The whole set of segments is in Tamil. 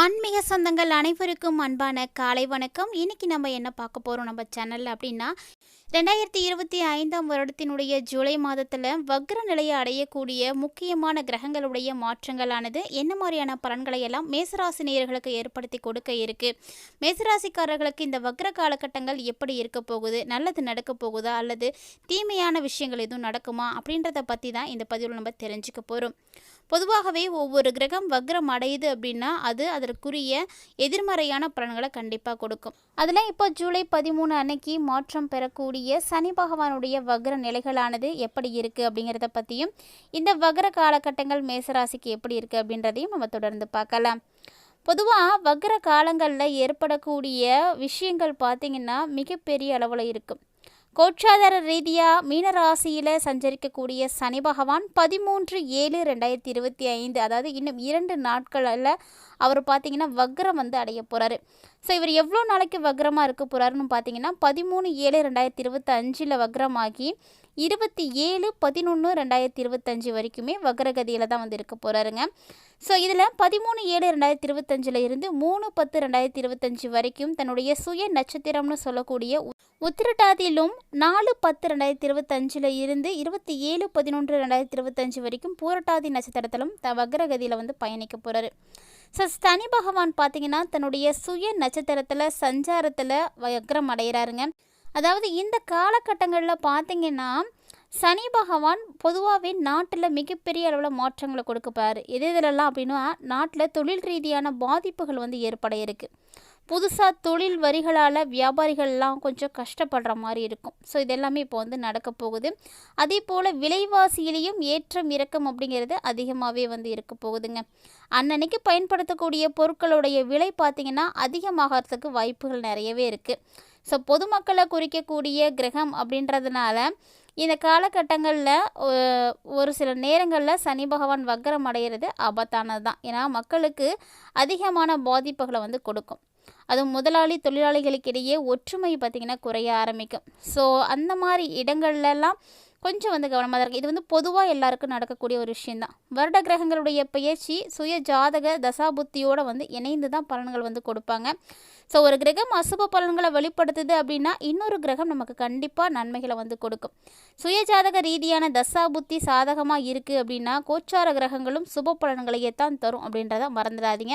ஆன்மீக சொந்தங்கள் அனைவருக்கும் அன்பான காலை வணக்கம். இன்னைக்கு நம்ம என்ன பார்க்க போகிறோம் நம்ம சேனலில் அப்படின்னா ரெண்டாயிரத்தி இருபத்தி ஐந்தாம் வருடத்தினுடைய ஜூலை மாதத்தில் வக்ர நிலையை அடையக்கூடிய முக்கியமான கிரகங்களுடைய மாற்றங்களானது என்ன மாதிரியான பலன்களை எல்லாம் மேசராசி நேயர்களுக்கு ஏற்படுத்தி கொடுக்க இருக்கு? மேசராசிக்காரர்களுக்கு இந்த வக்ர காலகட்டங்கள் எப்படி இருக்க போகுது? நல்லது நடக்க போகுதா? அல்லது தீமையான விஷயங்கள் எதுவும் நடக்குமா? அப்படின்றத பற்றி தான் இந்த பதிவில் நம்ம தெரிஞ்சுக்க போகிறோம் பொதுவாகவே ஒவ்வொரு கிரகம் வக்ரம் அடையுது அப்படின்னா அது அதற்குரிய எதிர்மறையான பலன்களை கண்டிப்பாக கொடுக்கும். அதில் இப்போ ஜூலை பதிமூணு அன்னைக்கு மாற்றம் பெறக்கூடிய சனி பகவானுடைய வக்ர நிலைகளானது எப்படி இருக்குது அப்படிங்கிறத பற்றியும் இந்த வக்ர காலகட்டங்கள் மேசராசிக்கு எப்படி இருக்குது அப்படின்றதையும் நம்ம தொடர்ந்து பார்க்கலாம். பொதுவாக வக்ர காலங்களில் ஏற்படக்கூடிய விஷயங்கள் பார்த்திங்கன்னா மிகப்பெரிய அளவில் இருக்கும் கோட்சாதார ரீதியாக மீனராசியில் சஞ்சரிக்கக்கூடிய சனி பகவான் பதிமூன்று ஏழு ரெண்டாயிரத்தி இருபத்தி ஐந்து அதாவது இன்னும் இரண்டு நாட்களில் அவர் பார்த்தீங்கன்னா வக்ரம் வந்து அடைய போகிறாரு ஸோ இவர் எவ்வளோ நாளைக்கு வக்ரமாக இருக்க போகிறாருன்னு பார்த்தீங்கன்னா பதிமூணு ஏழு ரெண்டாயிரத்தி இருபத்தஞ்சில் வக்ரமாகி இருபத்தி ஏழு பதினொன்று ரெண்டாயிரத்தி இருபத்தஞ்சி வரைக்குமே வக்ரகதியில் தான் வந்து இருக்க போகிறாருங்க ஸோ இதில் பதிமூணு ஏழு ரெண்டாயிரத்தி இருபத்தஞ்சில் இருந்து மூணு பத்து ரெண்டாயிரத்தி இருபத்தஞ்சி வரைக்கும் தன்னுடைய சுய நட்சத்திரம்னு சொல்லக்கூடிய உத்திரட்டாதியிலும் நாலு பத்து ரெண்டாயிரத்தி இருபத்தஞ்சில் இருந்து இருபத்தி ஏழு பதினொன்று ரெண்டாயிரத்தி இருபத்தஞ்சி வரைக்கும் பூரட்டாதி நட்சத்திரத்திலும் த வக்ரகதியில் வந்து பயணிக்க போகிறாரு ஸோ சனி பகவான் பார்த்தீங்கன்னா தன்னுடைய சுய நட்சத்திரத்தில் சஞ்சாரத்தில் வக்ரம் அடைகிறாருங்க அதாவது இந்த காலகட்டங்களில் பார்த்தீங்கன்னா சனி பகவான் பொதுவாகவே நாட்டில் மிகப்பெரிய அளவில் மாற்றங்களை கொடுக்கப்பாரு. எது இதிலெல்லாம் அப்படின்னா நாட்டில் தொழில் ரீதியான பாதிப்புகள் வந்து ஏற்பட இருக்குது புதுசாக தொழில் வரிகளால் வியாபாரிகள்லாம் கொஞ்சம் கஷ்டப்படுற மாதிரி இருக்கும். ஸோ இதெல்லாமே இப்போ வந்து நடக்க போகுது. அதே போல் விலைவாசியிலையும் ஏற்றம் இறக்கம் அப்படிங்கிறது அதிகமாகவே வந்து இருக்க போகுதுங்க. அன்னன்னைக்கு பயன்படுத்தக்கூடிய பொருட்களுடைய விலை பார்த்திங்கன்னா அதிகமாகறதுக்கு வாய்ப்புகள் நிறையவே இருக்குது ஸோ பொதுமக்களை குறிக்கக்கூடிய கிரகம் அப்படின்றதுனால இந்த காலகட்டங்களில் ஒரு சில நேரங்களில் சனி பகவான் வக்கரம் அடைகிறது ஆபத்தானது தான் ஏன்னா மக்களுக்கு அதிகமான பாதிப்புகளை வந்து கொடுக்கும். அதுவும் முதலாளி தொழிலாளிகளுக்கிடையே ஒற்றுமை பார்த்திங்கன்னா குறைய ஆரம்பிக்கும். ஸோ அந்த மாதிரி இடங்கள்லாம் கொஞ்சம் வந்து கவனமாக தான் இருக்குது இது வந்து பொதுவாக எல்லாருக்கும் நடக்கக்கூடிய ஒரு விஷயந்தான் வருட கிரகங்களுடைய பயிற்சி சுய ஜாதக தசாபுத்தியோடு வந்து இணைந்து தான் பலன்கள் வந்து கொடுப்பாங்க. ஸோ ஒரு கிரகம் அசுப பலன்களை வெளிப்படுத்துது அப்படின்னா இன்னொரு கிரகம் நமக்கு கண்டிப்பாக நன்மைகளை வந்து கொடுக்கும். சுயஜாதக ரீதியான ரீதியான தசாபுத்தி சாதகமாக இருக்குது அப்படின்னா கோச்சார கிரகங்களும் சுப பலன்களையே தான் தரும் அப்படின்றத மறந்துடாதீங்க.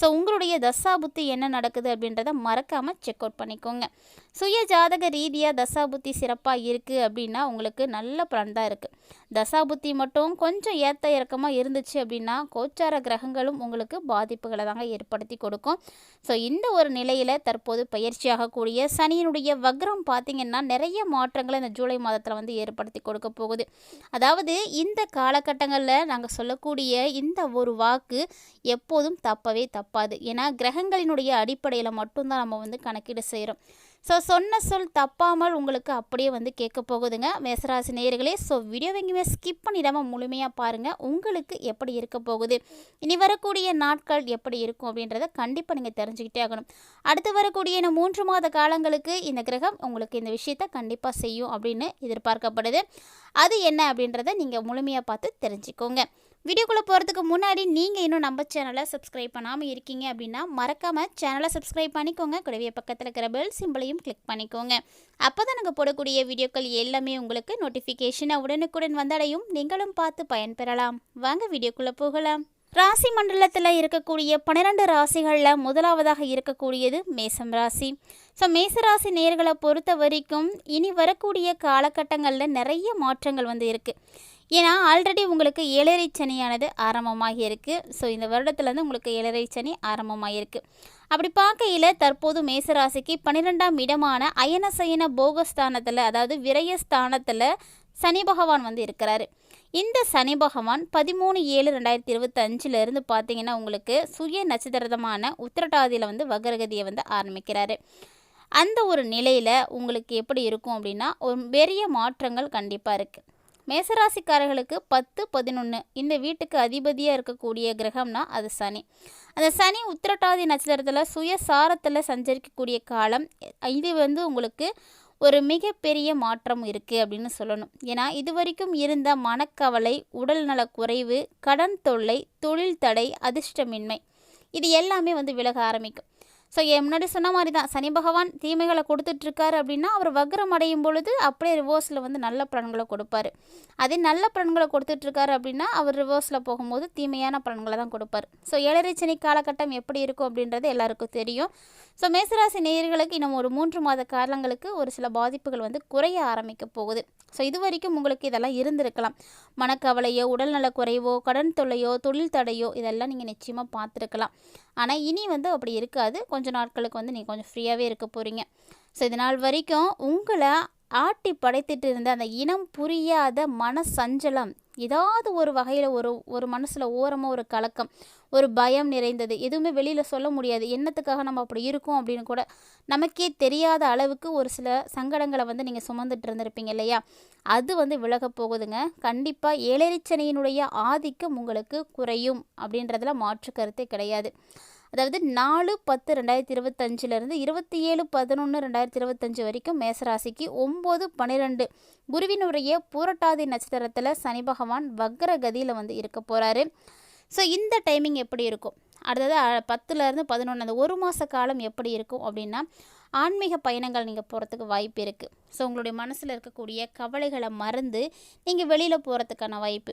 ஸோ உங்களுடைய தசா புத்தி என்ன நடக்குது அப்படின்றத மறக்காமல் செக் அவுட் பண்ணிக்கோங்க. சுய ஜாதக ரீதியாக தசாபுத்தி சிறப்பாக இருக்குது அப்படின்னா உங்களுக்கு நல்ல பலன் தான் இருக்குது தசாபுத்தி மட்டும் கொஞ்சம் ஏற்ற இறக்கமாக இருந்துச்சு அப்படின்னா கோச்சார கிரகங்களும் உங்களுக்கு பாதிப்புகளை தாங்க ஏற்படுத்தி கொடுக்கும். ஸோ இந்த ஒரு நிலையில் தற்போது பயிற்சியாகக்கூடிய சனியினுடைய வக்ரம் பார்த்திங்கன்னா நிறைய மாற்றங்களை இந்த ஜூலை மாதத்தில் வந்து ஏற்படுத்தி கொடுக்க போகுது. அதாவது இந்த காலகட்டங்களில் நாங்கள் சொல்லக்கூடிய இந்த ஒரு வாக்கு எப்போதும் தப்பவே தப்பாது. ஏன்னா கிரகங்களினுடைய அடிப்படையில் மட்டும்தான் நம்ம வந்து கணக்கீடு செய்கிறோம் ஸோ சொன்ன சொல் தப்பாமல் உங்களுக்கு அப்படியே வந்து கேட்க போகுதுங்க. மேசராசி நேயர்களே ஸோ வீடியோ எங்கேயுமே ஸ்கிப் பண்ணிடாமல் முழுமையாக பாருங்கள் உங்களுக்கு எப்படி இருக்க போகுது? இனி வரக்கூடிய நாட்கள் எப்படி இருக்கும் அப்படின்றத கண்டிப்பாக நீங்கள் தெரிஞ்சுக்கிட்டே ஆகணும். அடுத்து வரக்கூடிய இந்த மூன்று மாத காலங்களுக்கு இந்த கிரகம் உங்களுக்கு இந்த விஷயத்த கண்டிப்பாக செய்யும் அப்படின்னு எதிர்பார்க்கப்படுது. அது என்ன அப்படின்றத நீங்கள் முழுமையாக பார்த்து தெரிஞ்சுக்கோங்க. வீடியோக்குள்ளே போகிறதுக்கு முன்னாடி நீங்கள் இன்னும் நம்ம சேனலை சப்ஸ்கிரைப் பண்ணாமல் இருக்கீங்க அப்படின்னா மறக்காமல் சேனலை சப்ஸ்கிரைப் பண்ணிக்கோங்க. கூடவே பக்கத்தில் இருக்கிற பெல் சிம்பிளையும் கிளிக் பண்ணிக்கோங்க. அப்போ தான் நாங்கள் போடக்கூடிய வீடியோக்கள் எல்லாமே உங்களுக்கு நோட்டிஃபிகேஷனை உடனுக்குடன் வந்தடையும். நீங்களும் பார்த்து பயன்பெறலாம். வாங்க வீடியோக்குள்ளே போகலாம். ராசி மண்டலத்தில் இருக்கக்கூடிய பன்னிரெண்டு ராசிகளில் முதலாவதாக இருக்கக்கூடியது மேசம் ராசி. ஸோ மேசராசி நேர்களை பொறுத்த வரைக்கும் இனி வரக்கூடிய காலகட்டங்களில் நிறைய மாற்றங்கள் வந்து இருக்குது ஏன்னா ஆல்ரெடி உங்களுக்கு ஏழரை சனியானது ஆரம்பமாகி இருக்குது ஸோ இந்த வருடத்துலேருந்து உங்களுக்கு ஏழரை சனி ஆரம்பமாகிருக்கு அப்படி பார்க்கையில் தற்போது மேசராசிக்கு பன்னிரெண்டாம் இடமான அயனசயன போகஸ்தானத்தில் அதாவது விரயஸ்தானத்தில் சனி பகவான் வந்து இருக்கிறாரு. இந்த சனி பகவான் பதிமூணு ஏழு ரெண்டாயிரத்தி இருபத்தஞ்சிலேருந்து பார்த்தீங்கன்னா உங்களுக்கு சுய நட்சத்திரமான உத்திரட்டாதியில் வந்து வகரகதியை வந்து ஆரம்பிக்கிறாரு. அந்த ஒரு நிலையில் உங்களுக்கு எப்படி இருக்கும் அப்படின்னா ஒரு பெரிய மாற்றங்கள் கண்டிப்பாக இருக்குது மேசராசிக்காரர்களுக்கு பத்து பதினொன்று இந்த வீட்டுக்கு அதிபதியாக இருக்கக்கூடிய கிரகம்னா அது சனி. அந்த சனி உத்திரட்டாதி நட்சத்திரத்தில் சுயசாரத்தில் சஞ்சரிக்கக்கூடிய காலம் இது வந்து உங்களுக்கு ஒரு மிகப்பெரிய மாற்றம் இருக்குது அப்படின்னு சொல்லணும். ஏன்னா இது வரைக்கும் இருந்த மனக்கவலை உடல்நல குறைவு கடன் தொல்லை தொழில் தடை அதிர்ஷ்டமின்மை இது எல்லாமே வந்து விலக ஆரம்பிக்கும். ஸோ முன்னாடி சொன்ன மாதிரி தான் சனி பகவான் தீமைகளை கொடுத்துட்ருக்காரு அப்படின்னா அவர் வக்ரம் அடையும் பொழுது அப்படியே ரிவர்ஸில் வந்து நல்ல பலன்களை கொடுப்பாரு. அதே நல்ல பலன்களை கொடுத்துட்ருக்காரு அப்படின்னா அவர் ரிவர்ஸில் போகும்போது தீமையான பலன்களை தான் கொடுப்பார். ஸோ ஏழரை சனி காலகட்டம் எப்படி இருக்கும் அப்படின்றது எல்லாருக்கும் தெரியும். ஸோ மேசராசி நேயர்களுக்கு இன்னும் ஒரு மூன்று மாத காலங்களுக்கு ஒரு சில பாதிப்புகள் வந்து குறைய ஆரம்பிக்க போகுது. ஸோ இது வரைக்கும் உங்களுக்கு இதெல்லாம் இருந்திருக்கலாம். மனக்கவலையோ உடல்நல குறைவோ கடன் தொல்லையோ தொழில் தடையோ இதெல்லாம் நீங்கள் நிச்சயமாக பார்த்துருக்கலாம். ஆனால் இனி வந்து அப்படி இருக்காது. கொஞ்ச நாட்களுக்கு வந்து நீங்கள் கொஞ்சம் ஃப்ரீயாகவே இருக்க போகிறீங்க ஸோ இது நாள் வரைக்கும் உங்களை ஆட்டி படைத்திட்டு இருந்த அந்த இனம் புரியாத மன சஞ்சலம் ஏதாவது ஒரு வகையில் ஒரு ஒரு மனசில் ஓரமாக ஒரு கலக்கம் ஒரு பயம் நிறைந்தது. எதுவுமே வெளியில் சொல்ல முடியாது. என்னத்துக்காக நம்ம அப்படி இருக்கோம் அப்படின்னு கூட நமக்கே தெரியாத அளவுக்கு ஒரு சில சங்கடங்களை வந்து நீங்கள் சுமந்துட்டு இருந்திருப்பீங்க இல்லையா? அது வந்து விலக போகுதுங்க. கண்டிப்பாக ஏழரிச்சனையினுடைய ஆதிக்கம் உங்களுக்கு குறையும் அப்படின்றதுல மாற்று கருத்தே கிடையாது. அதாவது நாலு பத்து ரெண்டாயிரத்தி இருபத்தஞ்சிலிருந்து இருபத்தி ஏழு பதினொன்று ரெண்டாயிரத்தி இருபத்தஞ்சி வரைக்கும் மேசராசிக்கு ஒம்பது பன்னிரெண்டு குருவினுடைய பூரட்டாதி நட்சத்திரத்தில் சனி பகவான் வக்ர கதியில் வந்து இருக்க போகிறாரு ஸோ இந்த டைமிங் எப்படி இருக்கும்? அடுத்தது பத்துலேருந்து பதினொன்று அந்த ஒரு மாத காலம் எப்படி இருக்கும் அப்படின்னா ஆன்மீக பயணங்கள் நீங்கள் போகிறதுக்கு வாய்ப்பு இருக்குது ஸோ உங்களுடைய மனசில் இருக்கக்கூடிய கவலைகளை மறந்து நீங்கள் வெளியில் போகிறதுக்கான வாய்ப்பு.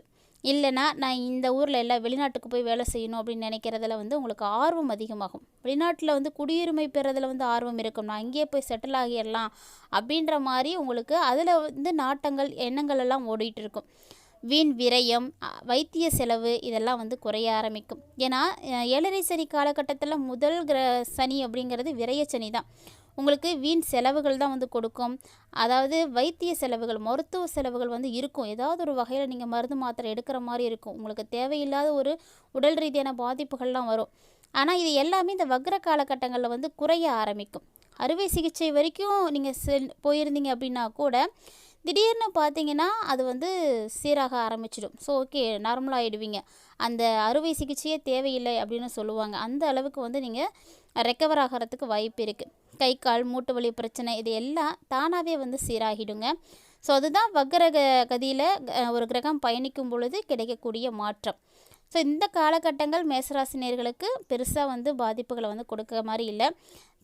இல்லைனா நான் இந்த ஊரில் எல்லாம் வெளிநாட்டுக்கு போய் வேலை செய்யணும் அப்படின்னு நினைக்கிறதுல வந்து உங்களுக்கு ஆர்வம் அதிகமாகும். வெளிநாட்டில் வந்து குடியுரிமை பெறதில் வந்து ஆர்வம் இருக்கும். நான் அங்கேயே போய் செட்டில் ஆகிடலாம் அப்படின்ற மாதிரி உங்களுக்கு அதில் வந்து நாட்டங்கள் எண்ணங்கள் எல்லாம் ஓடிட்டு இருக்கும். வீண் விரயம் வைத்திய செலவு இதெல்லாம் வந்து குறைய ஆரம்பிக்கும். ஏன்னா ஏழரை சனி காலகட்டத்தில் முதல் கிர சனி அப்படிங்கிறது விரய சனி தான். உங்களுக்கு வீண் செலவுகள் தான் வந்து கொடுக்கும். அதாவது வைத்திய செலவுகள் மருத்துவ செலவுகள் வந்து இருக்கும். ஏதாவது ஒரு வகையில் நீங்கள் மருந்து மாத்திரை எடுக்கிற மாதிரி இருக்கும். உங்களுக்கு தேவையில்லாத ஒரு உடல் ரீதியான பாதிப்புகள்லாம் வரும். ஆனால் இது எல்லாமே இந்த வக்ர காலகட்டங்களில் வந்து குறைய ஆரம்பிக்கும். அறுவை சிகிச்சை வரைக்கும் நீங்கள் செல் போயிருந்தீங்க அப்படின்னா கூட திடீர்னு பார்த்தீங்கன்னா அது வந்து சீராக ஆரம்பிச்சிடும். ஸோ ஓகே நார்மலாக ஆகிடுவீங்க அந்த அறுவை சிகிச்சையே தேவையில்லை அப்படின்னு சொல்லுவாங்க. அந்த அளவுக்கு வந்து நீங்கள் ரெக்கவர் ஆகிறதுக்கு வாய்ப்பு இருக்குது கை கால் மூட்டு வலி பிரச்சனை இது எல்லாம் தானாகவே வந்து சீராகிடுங்க. ஸோ அதுதான் வக்ரக கதியில் ஒரு கிரகம் பயணிக்கும் பொழுது கிடைக்கக்கூடிய மாற்றம். ஸோ இந்த காலகட்டங்கள் மேசராசினியர்களுக்கு பெருசாக வந்து பாதிப்புகளை வந்து கொடுக்க மாதிரி இல்லை.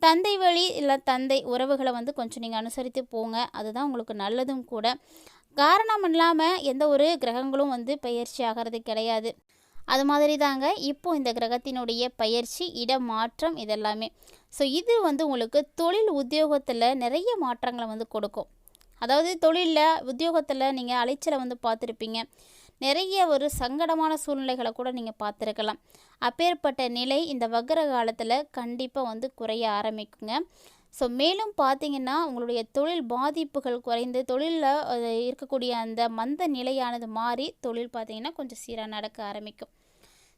தந்தை வழி இல்லை தந்தை உறவுகளை வந்து கொஞ்சம் நீங்கள் அனுசரித்து போங்க. அதுதான் உங்களுக்கு நல்லதும் கூட. காரணம் இல்லாமல் எந்த ஒரு கிரகங்களும் வந்து பயிற்சி ஆகிறது கிடையாது. அது மாதிரி தாங்க இப்போது இந்த கிரகத்தினுடைய பயிற்சி இடமாற்றம் இதெல்லாமே. ஸோ இது வந்து உங்களுக்கு தொழில் உத்தியோகத்தில் நிறைய மாற்றங்களை வந்து கொடுக்கும். அதாவது தொழிலில் உத்தியோகத்தில் நீங்கள் அலைச்சலை வந்து பார்த்துருப்பீங்க. நிறைய ஒரு சங்கடமான சூழ்நிலைகளை கூட நீங்கள் பார்த்துருக்கலாம். அப்பேற்பட்ட நிலை இந்த வக்கர காலத்தில் கண்டிப்பாக வந்து குறைய ஆரம்பிக்குங்க. ஸோ மேலும் பார்த்தீங்கன்னா உங்களுடைய தொழில் பாதிப்புகள் குறைந்து தொழிலில் இருக்கக்கூடிய அந்த மந்த நிலையானது மாறி தொழில் பார்த்தீங்கன்னா கொஞ்சம் சீராக நடக்க ஆரம்பிக்கும்.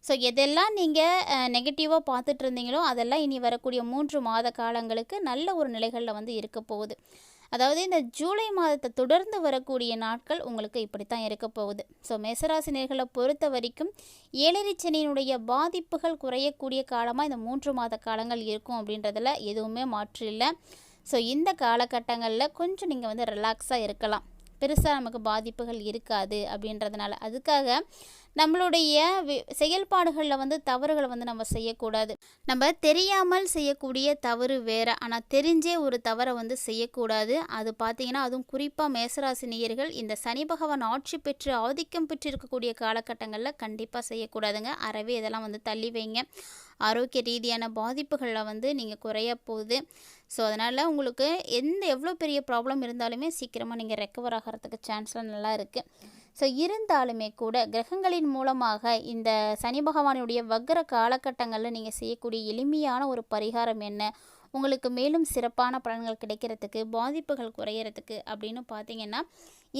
ஸோ எதெல்லாம் நீங்கள் நெகட்டிவாக பார்த்துட்டு இருந்தீங்களோ அதெல்லாம் இனி வரக்கூடிய மூன்று மாத காலங்களுக்கு நல்ல ஒரு நிலைகளில் வந்து இருக்க போகுது. அதாவது இந்த ஜூலை மாதத்தை தொடர்ந்து வரக்கூடிய நாட்கள் உங்களுக்கு இப்படித்தான் இருக்க போகுது. ஸோ மேசராசினியர்களை பொறுத்த வரைக்கும் ஏழரை சனியினுடைய பாதிப்புகள் குறையக்கூடிய காலமாக இந்த மூன்று மாத காலங்கள் இருக்கும் அப்படின்றதில் எதுவுமே மாற்று இல்லை. ஸோ இந்த காலகட்டங்களில் கொஞ்சம் நீங்கள் வந்து ரிலாக்ஸாக இருக்கலாம். பெருசாக நமக்கு பாதிப்புகள் இருக்காது அப்படின்றதுனால. அதுக்காக நம்மளுடைய செயல்பாடுகளில் வந்து தவறுகளை வந்து நம்ம செய்யக்கூடாது. நம்ம தெரியாமல் செய்யக்கூடிய தவறு வேறு. ஆனால் தெரிஞ்சே ஒரு தவறை வந்து செய்யக்கூடாது. அது பார்த்தீங்கன்னா அதுவும் குறிப்பாக மேசராசினியர்கள் இந்த சனி பகவான் ஆட்சி பெற்று ஆதிக்கம் பெற்று இருக்கக்கூடிய காலகட்டங்களில் கண்டிப்பாக செய்யக்கூடாதுங்க. அறவே இதெல்லாம் வந்து தள்ளி வைங்க. ஆரோக்கிய ரீதியான பாதிப்புகளில் வந்து நீங்கள் குறைய போகுது. ஸோ அதனால் உங்களுக்கு எந்த எவ்வளோ பெரிய ப்ராப்ளம் இருந்தாலுமே சீக்கிரமாக நீங்கள் ரெக்கவர் ஆகிறதுக்கு சான்ஸ்லாம் நல்லா இருக்குது ஸோ இருந்தாலுமே கூட கிரகங்களின் மூலமாக இந்த சனி பகவானுடைய வக்கர காலகட்டங்களில் நீங்கள் செய்யக்கூடிய எளிமையான ஒரு பரிகாரம் என்ன? உங்களுக்கு மேலும் சிறப்பான பலன்கள் கிடைக்கிறதுக்கு பாதிப்புகள் குறையிறதுக்கு அப்படின்னு பார்த்தீங்கன்னா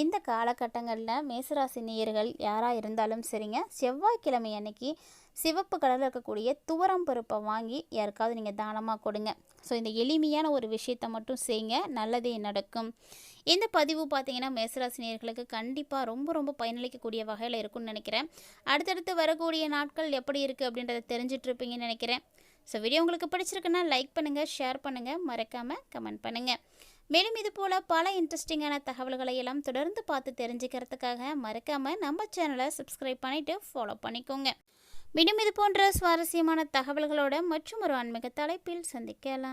இந்த காலகட்டங்களில் மேசராசி நேயர்கள் யாராக இருந்தாலும் சரிங்க செவ்வாய்க்கிழமை அன்னைக்கு சிவப்பு கலரில் இருக்கக்கூடிய துவரம் பருப்பை வாங்கி யாருக்காவது நீங்கள் தானமாக கொடுங்க. ஸோ இந்த எளிமையான ஒரு விஷயத்தை மட்டும் செய்யுங்க நல்லதே நடக்கும். இந்த பதிவு பார்த்தீங்கன்னா மேசராசினியர்களுக்கு கண்டிப்பாக ரொம்ப ரொம்ப பயனளிக்கக்கூடிய வகையில் இருக்கும்னு நினைக்கிறேன். அடுத்தடுத்து வரக்கூடிய நாட்கள் எப்படி இருக்குது அப்படின்றத தெரிஞ்சிட்ருப்பீங்கன்னு நினைக்கிறேன். ஸோ வீடியோ உங்களுக்கு பிடிச்சிருக்குன்னா லைக் பண்ணுங்கள் ஷேர் பண்ணுங்கள் மறக்காமல் கமெண்ட் பண்ணுங்கள் மேலும் இது போல் பல இன்ட்ரெஸ்டிங்கான தகவல்களை எல்லாம் தொடர்ந்து பார்த்து தெரிஞ்சுக்கிறதுக்காக மறக்காமல் நம்ம சேனலை சப்ஸ்கிரைப் பண்ணிவிட்டு ஃபாலோ பண்ணிக்கோங்க. மீண்டும் இது போன்ற சுவாரஸ்யமான தகவல்களோட மற்றும் ஒரு ஆன்மீக தலைப்பில் சந்திக்கலாம்.